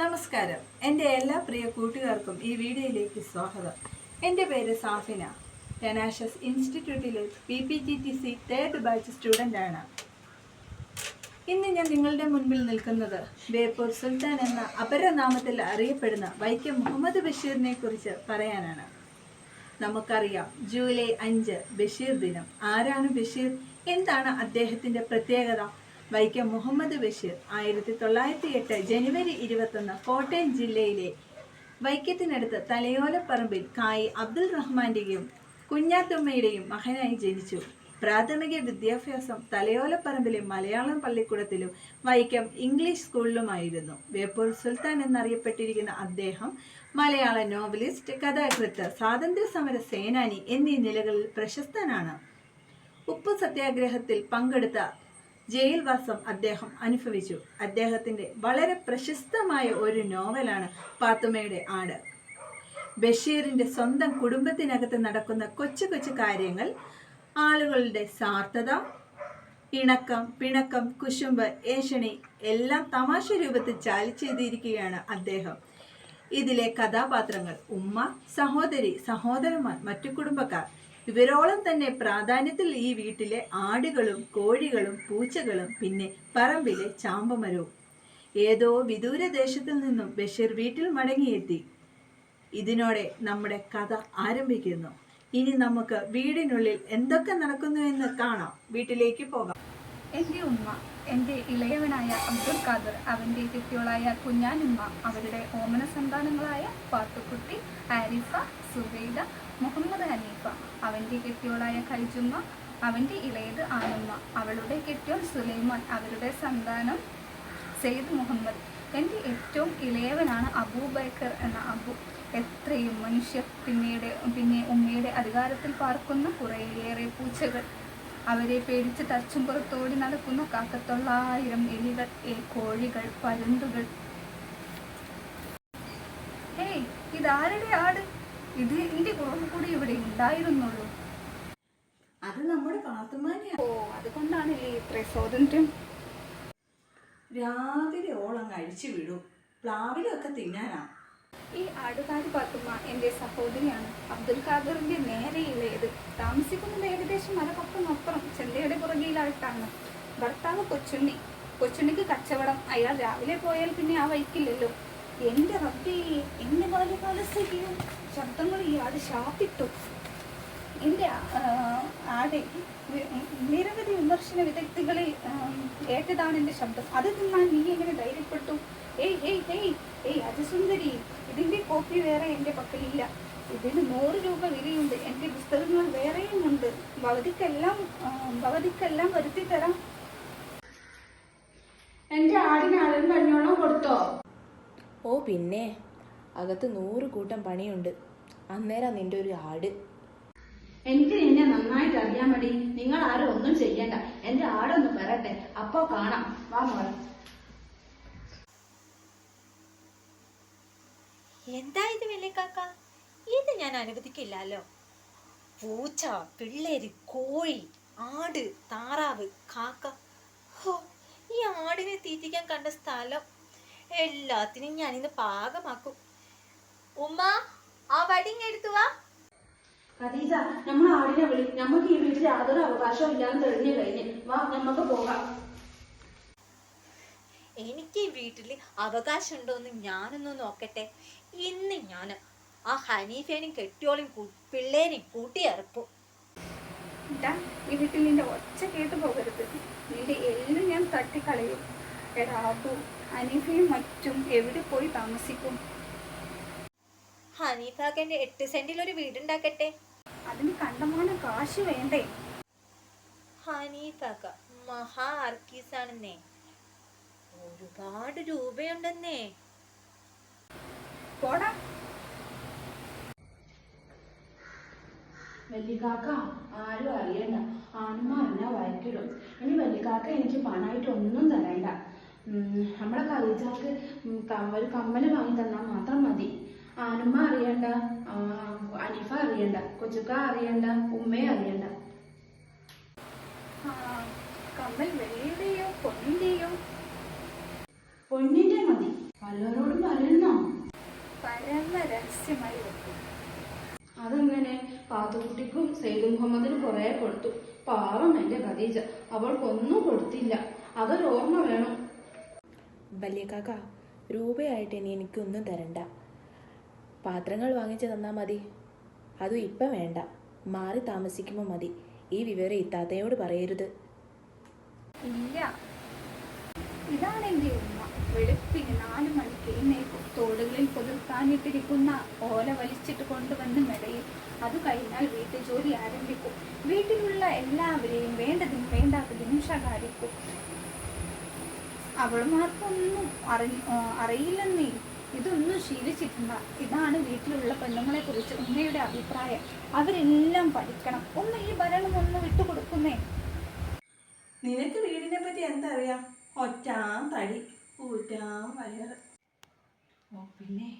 നമസ്കാരം. എന്റെ എല്ലാ പ്രിയ കൂട്ടുകാർക്കും ഈ വീഡിയോയിലേക്ക് സ്വാഗതം. എന്റെ പേര് സാഫിന. ടെനാഷസ് ഇൻസ്റ്റിറ്റ്യൂട്ടിലെ P P T T C third batch സ്റ്റുഡന്റാണ് ഇന്ന് ഞാൻ നിങ്ങളുടെ മുൻപിൽ നിൽക്കുന്നത് ബേപ്പൂർ സുൽത്താൻ എന്ന അപരനാമത്തിൽ അറിയപ്പെടുന്ന വൈക്കം മുഹമ്മദ് ബഷീറിനെ കുറിച്ച് പറയാനാണ്. നമുക്കറിയാം ജൂലൈ അഞ്ച് ബഷീർ ദിനം. ആരാണ് ബഷീർ? എന്താണ് അദ്ദേഹത്തിന്റെ പ്രത്യേകത? വൈക്കം മുഹമ്മദ് ബഷീർ ആയിരത്തി തൊള്ളായിരത്തി എട്ട് ജനുവരി ഇരുപത്തൊന്ന് കോട്ടയം ജില്ലയിലെ വൈക്കത്തിനടുത്ത് തലയോലപ്പറമ്പിൽ കായി അബ്ദുൽ റഹ്മാന്റെയും കുഞ്ഞാത്തുമ്മയുടെയും മകനായി ജനിച്ചു. പ്രാഥമിക വിദ്യാഭ്യാസം തലയോലപ്പറമ്പിലെ മലയാളം പള്ളിക്കൂടത്തിലും വൈക്കം ഇംഗ്ലീഷ് സ്കൂളിലുമായിരുന്നു. വേപ്പൂർ സുൽത്താൻ എന്നറിയപ്പെട്ടിരിക്കുന്ന അദ്ദേഹം മലയാള നോവലിസ്റ്റ് കഥാകൃത്ത് സ്വാതന്ത്ര്യസമര സേനാനി എന്നീ നിലകളിൽ പ്രശസ്തനാണ്. ഉപ്പ് സത്യാഗ്രഹത്തിൽ പങ്കെടുത്ത ജയിൽവാസം അദ്ദേഹം അനുഭവിച്ചു. അദ്ദേഹത്തിന്റെ വളരെ പ്രശസ്തമായ ഒരു നോവലാണ് പാത്തുമ്മയുടെ ആട്. ബഷീറിന്റെ സ്വന്തം കുടുംബത്തിനകത്ത് നടക്കുന്ന കൊച്ചു കൊച്ചു കാര്യങ്ങൾ ആളുകളുടെ സാർത്ഥത ഇണക്കം പിണക്കം കുശുമ്പ് ഏഷണി എല്ലാം തമാശ രൂപത്തിൽ ചാലിച്ചെയ്തിരിക്കുകയാണ് അദ്ദേഹം. ഇതിലെ കഥാപാത്രങ്ങൾ ഉമ്മ സഹോദരി സഹോദരന്മാർ മറ്റു കുടുംബക്കാർ. ഇവരോളം തന്നെ പ്രാധാന്യത്തിൽ ഈ വീട്ടിലെ ആടുകളും കോഴികളും പൂച്ചകളും പിന്നെ പറമ്പിലെ ചാമ്പമരവും. ഏതോ വിദൂര ദേശത്തിൽ നിന്നും ബഷീർ വീട്ടിൽ മടങ്ങിയെത്തി. ഇതിനോടെ നമ്മുടെ കഥ ആരംഭിക്കുന്നു. ഇനി നമുക്ക് വീടിനുള്ളിൽ എന്തൊക്കെ നടക്കുന്നു എന്ന് കാണാം. വീട്ടിലേക്ക് പോകാം. എന്റെ ഉമ്മ എന്റെ ഇളയവനായ അബ്ദുൽ ഖാദർ അവന്റെ കുട്ടികളായ കുഞ്ഞാനുമ്മ അവരുടെ ഓമന സന്താനങ്ങളായ പാത്തുക്കുട്ടി ആരിഫ സുബൈദ മുഹമ്മദ് ഹനീഫ. അവന്റെ കെട്ടിയോളായ ഖൽജുമ്മ അവന്റെ ഇളയത് ആനുമ്മ. അവളുടെ കെട്ടിയോൾ സുലൈമാൻ അവരുടെ സന്താനം സെയ്ദ് മുഹമ്മദ്. എന്റെ ഏറ്റവും ഇളയവനാണ് അബൂബക്കർ എന്ന അബു. എത്രയും മനുഷ്യർ പിന്നീട് പിന്നെ ഉമ്മയുടെ അധികാരത്തിൽ പാർക്കുന്ന കുറേയേറെ പൂച്ചകൾ. അവരെ പേടിച്ച് തച്ചും പുറത്തോടി നടക്കുന്ന കാക്കത്തൊള്ളായിരം എലികൾ കോഴികൾ പരുന്തുകൾ. ഏയ് ഇതാരുടെ ആട് ഇത് എന്റെ കുറവ് കൂടി ഇവിടെ ഉണ്ടായിരുന്നുള്ളൂ. അത് നമ്മുടെ പാത്തുമാനെയാണ് ഓ അതുകൊണ്ടാണല്ലേ ഇത്ര സ്വാതന്ത്ര്യം. രാവിലെ ഓളം കഴിച്ചു വിടും. പ്ലാവിലൊക്കെ തിന്നാനാ. ഈ ആടുകാരി പാത്തുമ്മ എന്റെ സഹോദരിയാണ്. അബ്ദുൽ ഖാദറിന്റെ നേരെ ഇളയത്. താമസിക്കുന്നത് ഏകദേശം മലപ്പുറത്തിനപ്പുറം ചെന്തയുടെ പുറകിലായിട്ടാണ്. ഭർത്താവ് കൊച്ചുണ്ണി. കൊച്ചുണ്ണിക്ക് കച്ചവടം. അയാൾ രാവിലെ പോയാൽ പിന്നെ ആ വൈക്കില്ലല്ലോ എന്റെ റബ്ബേ എന്നെ ബാല്യകാലസ്ഥിതിയും ശബ്ദങ്ങൾ ഈ ആട് ശാപിട്ടു. എന്റെ ആ, ആടെ നിരവധി വിമർശന വിദഗ്ധികളിൽ ഏറ്റതാണ് എന്റെ ശബ്ദം. അത് തിന്നാൻ നീ എങ്ങനെ ധൈര്യപ്പെട്ടു. ഏയ് ഏയ് ഏയ് ഏയ് അജസുന്ദരി ഇതിന്റെ കോപ്പി വേറെ എന്റെ പക്കലില്ല. ഇതിന് നൂറ് രൂപ വിലയുണ്ട്. എന്റെ പുസ്തകങ്ങൾ വേറെയും ഉണ്ട്. ഭവതിക്കെല്ലാം ഭവതിക്കെല്ലാം വരുത്തി തരാം എന്റെ ആടിന് കഞ്ഞോളം കൊടുത്തോ? ഓ പിന്നെ. അകത്ത് നൂറ് കൂട്ടം പണിയുണ്ട്. അന്നേരം നിന്റെ ഒരു ആട്. എനിക്ക് നിന്നെ നന്നായിട്ട് അറിയാൻ മതി നിങ്ങൾ ആരും ഒന്നും ചെയ്യണ്ട. എന്റെ ആടൊന്ന് വരട്ടെ അപ്പോ കാണാം. വാ മോളെ. എന്താ ഇത് വെള്ളിക്കാക്ക ഇത് ഞാൻ അനുവദിക്കില്ലല്ലോ. പൂച്ച പിള്ളേര് കോഴി ആട് താറാവ് കാക്ക. ഹോ ഈ ആടിനെ തീറ്റിക്കാൻ കണ്ട സ്ഥലം എല്ലാത്തിനും ഞാനിന്ന് പാകമാക്കും. ഉമ്മ ആ വടിങ് എടുത്തു വാ. ഖദീജ നമ്മൾ ആടിനെ വിളി. നമുക്ക് ഈ വീട്ടിൽ യാതൊരു അവകാശവും ഇല്ലാന്ന് തെളിഞ്ഞു കഴിഞ്ഞ്. വാ നമുക്ക് പോകാം. എനിക്ക് ഈ വീട്ടിൽ അവകാശമുണ്ടോ എന്ന് ഞാനൊന്ന് നോക്കട്ടെ. ഇന്ന് ഞാൻ ആ ഹനീഫേനും കെട്ടിയോളും പിള്ളേരെയും കൂട്ടിയിറക്കും. ഇതാ ഈ വീട്ടിൽ നിന്റെ ഒച്ച കേട്ടു പോകരുത്. നിന്റെ എല്ലാം ഞാൻ തട്ടിക്കളയും. എടാ അബു അനീഫയും മറ്റും എവിടെ പോയി താമസിക്കും? ഹനീഫാക്കന്റെ എട്ട് സെന്റിൽ ഒരു വീടുണ്ടാക്കട്ടെ? അതിന് കണ്ടമാണ് കാശ് വേണ്ടേ? ഹനീഫാക്ക മഹാ ആർക്കീസാണെന്നേ. ഒരുപാട് രൂപയുണ്ടെന്നേ. പോടാ. വല്യകാക്ക ആരും അറിയണ്ട. ആണുമ്മ അറിഞ്ഞാ വഴക്കിടും. ഇനി വല്യകാക്ക എനിക്ക് പണമായിട്ട് ഒന്നും തരണ്ട ഉം, നമ്മളെ ഖദീജാക്ക് ഉം, ക- ഒരു കമ്മൽ വാങ്ങി തന്നാൽ മാത്രം മതി. ആനുമ്മ അറിയണ്ട അനിഫ അറിയണ്ട കൊച്ചുക്ക അറിയണ്ട ഉമ്മയെ അറിയണ്ട. കമ്മൽ വെള്ളിയുടെയോ പൊന്നിന്റെയോ? പൊന്നിന്റെ മതി. പലരോടും പറയണോ പരമ രഹസ്യമായി വെക്കും. അതെങ്ങനെ? പാത്തുകുട്ടിക്കും സെയ്ദ് മുഹമ്മദിനും കുറെ കൊടുത്തു. പാവം എന്റെ ഖദീജ. അവൾക്കൊന്നും കൊടുത്തില്ല. അതൊരു ഓർമ്മ വേണം. വലിയ കാക്ക രൂപയായിട്ട് ഇനി എനിക്കൊന്നും തരണ്ട. പാത്രങ്ങൾ വാങ്ങിച്ചു തന്നാൽ മതി. അതും ഇപ്പം വേണ്ട. മാറി താമസിക്കുമ്പോൾ മതി. ഈ വിവരം ഇത്താത്തയോട് പറയരുത്. ഇല്ല. ഇതാണ് എന്റെ ഉമ്മ. വെളുപ്പിന് നാല് മണിക്ക് എന്നെ തോടുകളിൽ പുതിർത്താനിട്ടിരിക്കുന്ന ഓല വലിച്ചിട്ട് കൊണ്ടുവന്ന് മെടയിൽ. അത് കഴിഞ്ഞാൽ വീട്ടു ജോലി ആരംഭിക്കും. വീട്ടിലുള്ള എല്ലാവരെയും വേണ്ടതും വേണ്ടാത്തതിനും ശകാരിക്കും. അവളുമാർക്കൊന്നും അറി അറിയില്ലെന്നേ. ഇതൊന്നും ശീലിച്ചിട്ടില്ല. ഇതാണ് വീട്ടിലുള്ള പെണ്ണുങ്ങളെ കുറിച്ച് ഉമ്മയുടെ അഭിപ്രായം. അവരെല്ലാം പഠിക്കണം. ഒന്ന് ഈ ഭരണം ഒന്ന് വിട്ടുകൊടുക്കുന്നേ. നിനക്ക് വീടിനെ പറ്റി എന്തറിയാം? ഒറ്റാം തടി ഊറ്റാം വയറ്. ഓ പിന്നെ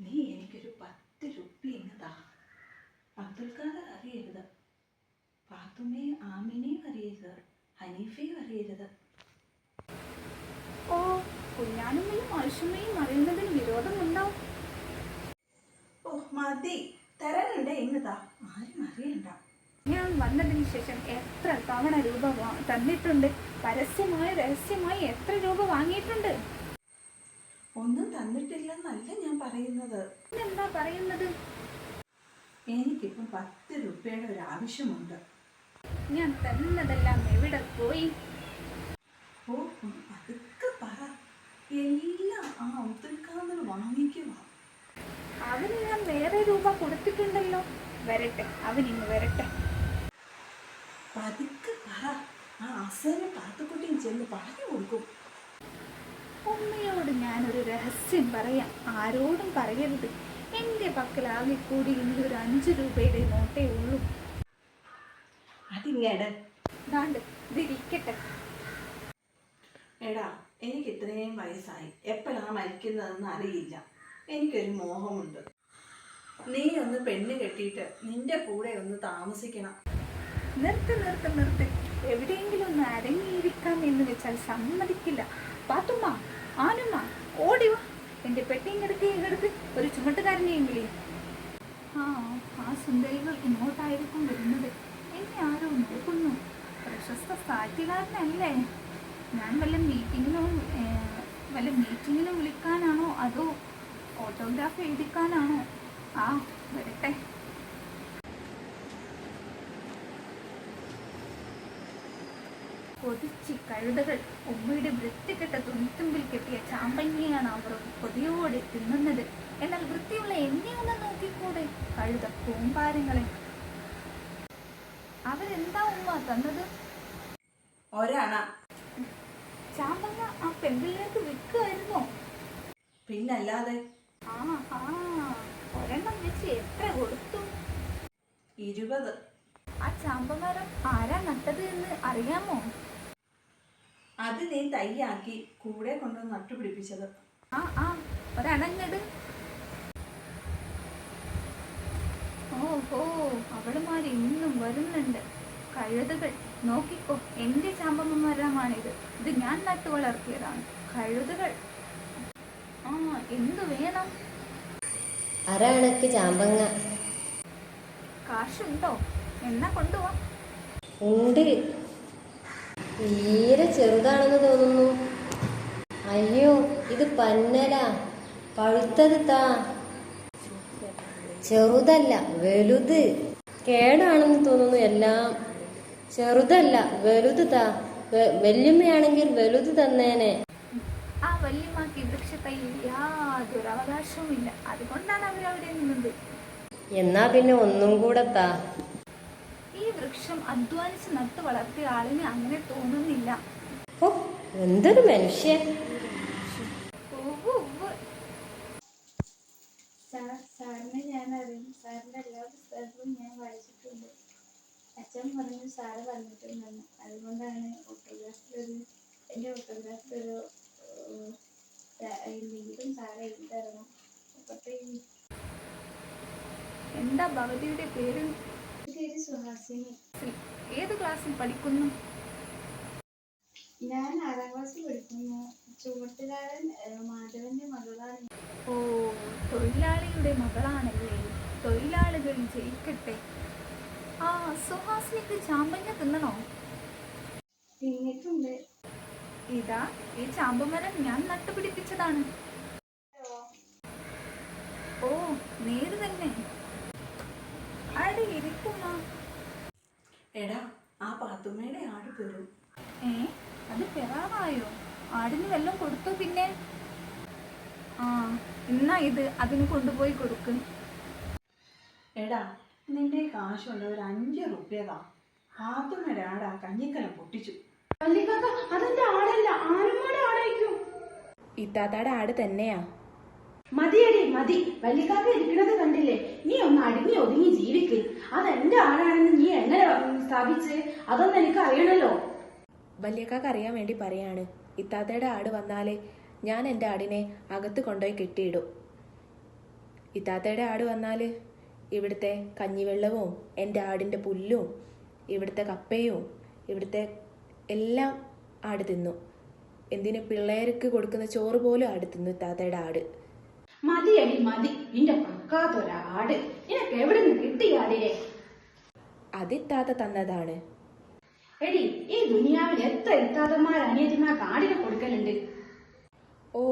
നീ എനിക്കൊരു പത്ത് രൂപ എന്നതാ. അബ്ദുൽ ഖാദർ അറിയരുത്. പാത്തുമ്മയും ആമിനെയും അറിയരുത്. ഹനീഫയും അറിയരുത് ഓ ആവശ്യമയും അറിയുന്നതിന് വിരോധമുണ്ടോ ഓ മതി. തരാനുണ്ടേ എന്നതാ ആരും അറിയണ്ട. ഞാൻ വന്നതിന് ശേഷം എത്ര തവണ രൂപ തന്നിട്ടുണ്ട്? പരസ്യമായി രഹസ്യമായി എത്ര രൂപ വാങ്ങിയിട്ടുണ്ട്? ഒന്നും തന്നിട്ടില്ലെന്നല്ല ഞാൻ പറയുന്നത്. എന്താ പറയുന്നത്? എനിക്കിപ്പം പത്ത് രൂപയുടെ ഒരു ആവശ്യമുണ്ട്. ഞാൻ തന്നതെല്ലാം എവിടെ പോയി? ഓ അത് പതുക്കെ എല്ലാം ആ അബ്ദുൽ ഖാദർ വാങ്ങിക്കുക അവന് ഞാൻ വേറെ രൂപ കൊടുത്തിട്ടുണ്ടല്ലോ. വരട്ടെ അവൻ ഇന്ന് വരട്ടെ. പതുക്കെ പറ. ആ അസനെ പാത്തുക്കുട്ടിയും ചെന്ന് പറഞ്ഞു കൊടുക്കും. ഉമ്മയോട് ഞാനൊരു രഹസ്യം പറയാം. ആരോടും പറയരുത്. എന്റെ പക്കലാകെ കൂടി ഇനി ഒരു അഞ്ച് രൂപയുടെ നോട്ടേ ഉള്ളൂ. അതിങ്ങേട്. ദാണ്ട് ഇതിരിക്കട്ടെ എടാ എനിക്ക് ഇത്രയും വയസ്സായി. എപ്പോഴാണ് മരിക്കുന്നതെന്ന് അറിയില്ല. എനിക്കൊരു മോഹമുണ്ട്. നീ ഒന്ന് പെണ്ണ് കെട്ടിയിട്ട് നിന്റെ കൂടെ ഒന്ന് താമസിക്കണം. നിർത്ത് നിർത്ത് നിർത്ത്. എവിടെയെങ്കിലും ഒന്ന് അരങ്ങിയിരിക്കാം എന്ന് വെച്ചാൽ സമ്മതിക്കില്ല. പാത്തുമ്മ ആനുമ്മ ഓടിവ എന്റെ പെട്ടിയും കിടക്കി ഇങ്ങടുത്ത് ഒരു ചുമട്ടുകാരനെയെങ്കിലേ ആ ആ സുന്ദരികൾ ഇങ്ങോട്ടായിരിക്കും വരുന്നത്. എന്നെ ആരോ നോക്കുന്നു. പ്രശസ്ത സാഹിത്യകാരനല്ലേ? ഞാൻ വല്ല മീറ്റിങ്ങിനോ വല്ല മീറ്റിങ്ങിനും വിളിക്കാനാണോ അതോ ഓട്ടോഗ്രാഫ് എഴുതിക്കാനാണോ? ആ വരട്ടെ. കൊതിച്ച് കഴുതകൾ ഉമ്മയുടെ വൃത്തികെട്ട തുണിത്തുമ്പിൽ കെട്ടിയ ചാമ്പങ്ങിയാണ് അവർ കൊതിയോടെ തിന്നുന്നത്. എന്നാൽ വൃത്തിയുള്ള എന്നെ ഒന്ന് നോക്കിക്കൂടെ? കഴുത കൂമ്പാരങ്ങളെ അവരെന്താ ഉമ്മ തന്നത്? ഒരണ. പെമ്പിളിലേക്ക് വിൽക്കുമായിരുന്നോ പിന്നല്ലാതെ? ഒരെണ്ണം വെച്ച് എത്ര കൊടുത്തു? ഇരുപത്. ആ ചാമ്പമരം ആരാ നട്ടത് എന്ന് അറിയാമോ? അത് നീ തയ്യാക്കി കൂടെ കൊണ്ട് നട്ടുപിടിപ്പിച്ചത്. ആ ആ ഒരണങ്ങട് ഓഹോ അവളുമാർ ഇന്നും വരുന്നുണ്ട്. കഴുതകൾ. നോക്കിക്കോ എന്റെ ചാമ്പമ്മരമാണിത് ഇത് ഞാൻ നട്ടു വളർത്തിയതാണ് കഴുതുകൾ. ആ എന്തു വേണം? അരയണക്ക് ചാമ്പങ്ങ. കാശുണ്ടോ? എന്നാ കൊണ്ടുപോവാ ഉണ്ട്. തീരെ ചെറുതാണെന്ന് തോന്നുന്നു. അയ്യോ ഇത് പന്നല. പഴുത്തത് താ. ചെറുതല്ല വലുത്. കേടാണെന്ന് തോന്നുന്നു എല്ലാം. ചെറുതല്ല വലുത് താ. വല്യമ്മയാണെങ്കിൽ വലുത് തന്നേനെ. ആ വല്യമാക്ക് വൃക്ഷത്തൈ യാതൊരു അവകാശവും ഇല്ല. അതുകൊണ്ടാണ് അവർ അവിടെ നിന്നത്. എന്നാ പിന്നെ ഒന്നും കൂടെ താ. ഈ വൃക്ഷം അധ്വാനിച്ച് നട്ടു വളർത്തിയ ആളിന് അങ്ങനെ തോന്നുന്നില്ല. ഓ എന്തൊരു മനുഷ്യൻ. സാറിനെ ഞാൻ അറിയും സാറിന്റെ എല്ലാ പുസ്തകങ്ങളും ഞാൻ വായിച്ചിട്ടുണ്ട്. അച്ഛൻ പറഞ്ഞു സാറ് പറഞ്ഞിട്ടുണ്ടെന്ന്. അതുകൊണ്ടാണ് ഓട്ടോഗ്രാഫിലൊരു എന്റെ ഓട്ടോഗ്രാഫിലൊരു എന്തെങ്കിലും സാറ് എഴുതി തരണം. അപ്പോഴത്തേക്കും എന്താ ഭവതിയുടെ പേര്? പേര് സുഹാസിനി. ഏത് ക്ലാസ്സിൽ പഠിക്കുന്നു? ഞാൻ ആറാം ക്ലാസ്സിൽ പഠിക്കുന്നു. ചുമട്ടുകാരൻ മാധവന്റെ മകളാണ്. ഓ തൊഴിലാളിയുടെ മകളാണല്ലേ? തൊഴിലാളികൾ ജയിക്കട്ടെ. ആ സുഹാസിനിക്ക് ചാമ്പങ്ങ തിന്നണോ? തിന്നിട്ടുണ്ട്. ഇതാ ഈ ചാമ്പമരം ഞാൻ നട്ടുപിടിപ്പിച്ചതാണ്. ഓ നേര് തന്നെ. അവിടെ ഇരിക്കുന്ന എടാ ആ പാത്തുമ്മയുടെ ആട് പെറും. ഏ അത് പെറാറായോ? ആടിന് വെള്ളം കൊടുത്തു പിന്നെ? ആ എന്നാ ഇത് അതിന് കൊണ്ടുപോയി കൊടുക്കും. എടാ നിന്റെ കാശുള്ള ഒരു അഞ്ച് റുപ്യതാ പാത്തുമ്മയുടെ ആടാ കഞ്ഞിക്കലം പൊട്ടിച്ചു. വല്യക്കാക്ക അതെന്റെ ആടല്ല ആനമ്മയുടെ ആടായിരിക്കും. ഇത്താത്താടെ ആട് തന്നെയാ. മതിയടി മതി. വല്ലിക്കാക്ക ഇരിക്കണത് കണ്ടില്ലേ? നീ ഒന്ന് അടങ്ങി ഒതുങ്ങി ജീവിക്ക്. അതെന്റെ ആടാണെന്ന് നീ എങ്ങനെ സ്ഥാപിച്ച്? അതൊന്നും എനിക്ക് അറിയണല്ലോ. വല്യക്കാക്ക് അറിയാൻ വേണ്ടി പറയാണ്. ഇത്താത്തയുടെ ആട് വന്നാലേ ഞാൻ എന്റെ ആടിനെ അകത്ത് കൊണ്ടുപോയി കെട്ടിയിടും. ഇത്താത്തയുടെ ആട് വന്നാൽ ഇവിടുത്തെ കഞ്ഞിവെള്ളവും എന്റെ ആടിന്റെ പുല്ലും ഇവിടുത്തെ കപ്പയും ഇവിടുത്തെ എല്ലാം ആട് തിന്നു. എന്തിന് പിള്ളേർക്ക് കൊടുക്കുന്ന ചോറ് പോലും ആട് തിന്നു താത്തയുടെ ആട്. മതിയടി മതി. നിന്റെ പക്കാത്തൊരാട് നിനക്ക് എവിടെ നിന്ന് കിട്ടി ആടിനെ അത് ഇത്താത്ത തന്നതാണ്. എടി ഈ ദുനിയാവിൽ എത്ര ഇത്താതന്മാർ അനിയത്തിമാർക്ക് ആടിനെ കൊടുക്കലുണ്ട്? ഓ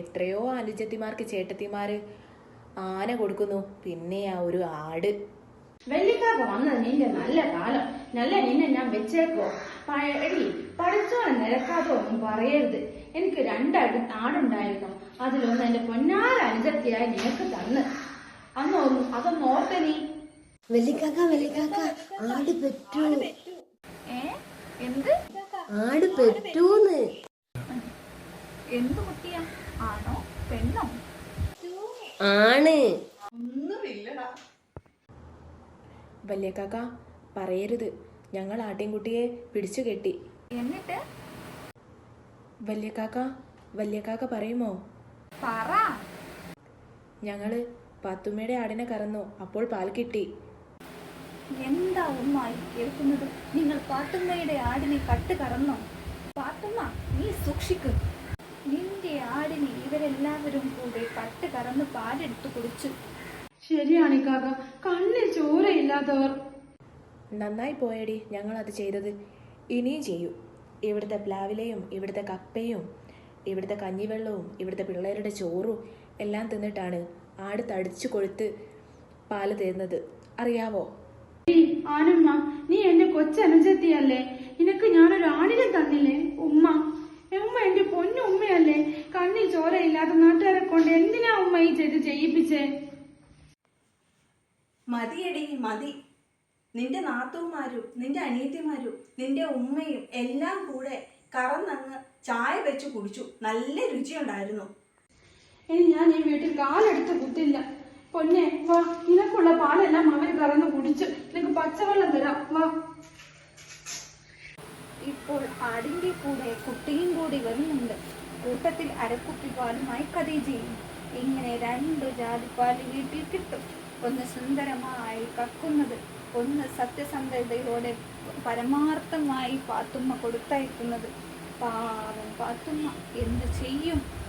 എത്രയോ അനുജത്തിമാർക്ക് ചേട്ടത്തിമാര് ആന കൊടുക്കുന്നു. പിന്നെ ആ ഒരു ആട്. വെള്ളിക്കാക്ക വന്നത് നിന്റെ നല്ല കാലം. നല്ല നിന്നെ ഞാൻ വെച്ചേക്കോ. പഴയ എടി നിരക്കാതോ നിരക്കാതെ ഒന്നും പറയരുത്. എനിക്ക് രണ്ടടി ആടുണ്ടായിരുന്നു അതിലൊന്ന് എന്റെ പൊന്നാര അനുജത്തിയായി നിനക്ക് തന്ന്. അന്ന് ഒന്ന് അതൊന്ന് ഓർത്ത നീ. വെള്ളിക്കാക്ക വെള്ളിക്കാക്ക ആട് പെറ്റു. ഏ? എന്ത്? ആട് പെറ്റൂന്ന്. എന്ത് കുട്ടിയാ? ആണോ? പെണ്ണോ? ആണ്. വല്യക്കാക്ക പറയരുത്. ഞങ്ങൾ ആട്ടിൻകുട്ടിയെ പിടിച്ചു കെട്ടി. എന്നിട്ട്? വല്യക്കാക്ക വല്യക്കാക്ക പറയുമോ? പറ. ഞങ്ങൾ പാത്തുമ്മയുടെ ആടിനെ കറന്നു. അപ്പോൾ പാൽ കിട്ടി. എന്താ ഉമ്മായി കേൾക്കുന്നത്? നിങ്ങൾ പാത്തുമ്മയുടെ ആടിനെ കട്ട് കറന്നോ? പാത്തുമ്മ നീ സൂക്ഷിക്കും. ആടിനെ ഇവരെല്ലാവരും കൂടെ പട്ട് കറന്ന് പാലെടുത്തു കുടിച്ചു. ശരിയാണ് കാക്ക കണ്ണിൽ ചോരയില്ലാത്തവർ. നന്നായി പോയടി ഞങ്ങൾ അത് ചെയ്തത്. ഇനിയും ചെയ്യൂ. ഇവിടുത്തെ പ്ലാവിലയും ഇവിടുത്തെ കപ്പയും ഇവിടുത്തെ കഞ്ഞിവെള്ളവും ഇവിടുത്തെ പിള്ളേരുടെ ചോറും എല്ലാം തിന്നിട്ടാണ് ആട് തടിച്ചു കൊഴുത്ത് പാൽ തരുന്നത്. അറിയാവോ? ആനമ്മ നീ എന്റെ കൊച്ചനുജത്തിയല്ലേ നിനക്ക് ഞാനൊരു ആണിനെ തന്നില്ലേ? ഉമ്മ ഉമ്മ എന്റെ പൊന്നുമ്മയല്ലേ കണ്ണിൽ ചോരയില്ലാത്ത നാട്ടുകാരെ കൊണ്ട് എന്തിനാ ഉമ്മ ഈ ചെയ്ത് ചെയ്യിപ്പിച്ചേ? മതിയടി മതി. നിന്റെ നാത്തൂമാരും നിന്റെ അനിയത്തിമാരും നിന്റെ ഉമ്മയും എല്ലാം കൂടെ കറന്നങ്ങ് ചായ വെച്ച് കുടിച്ചു. നല്ല രുചിയുണ്ടായിരുന്നു. ഇനി ഞാൻ ഈ വീട്ടിൽ കാലെടുത്ത് കുത്തില്ല. പൊന്നെ വാ നിനക്കുള്ള പാലെല്ലാം അവർ കറന്ന് കുടിച്ച് നിനക്ക് പച്ചവെള്ളം തരാം. വാ. ഇപ്പോൾ ആടിന്റെ കൂടെ കുട്ടിയും കൂടി വരുന്നുണ്ട്. കൂട്ടത്തിൽ അരക്കുപ്പി പാലുമായി ചെയ്യും. ഇങ്ങനെ രണ്ടു ജാതിപ്പാൽ വീട്ടിൽ കിട്ടും. ഒന്ന് സുന്ദരമായി കക്കുന്നത് ഒന്ന് സത്യസന്ധതയോടെ പരമാർത്ഥമായി പാത്തുമ്മ കൊടുത്തയക്കുന്നത്. പാവം പാത്തുമ്മ എന്ത് ചെയ്യും?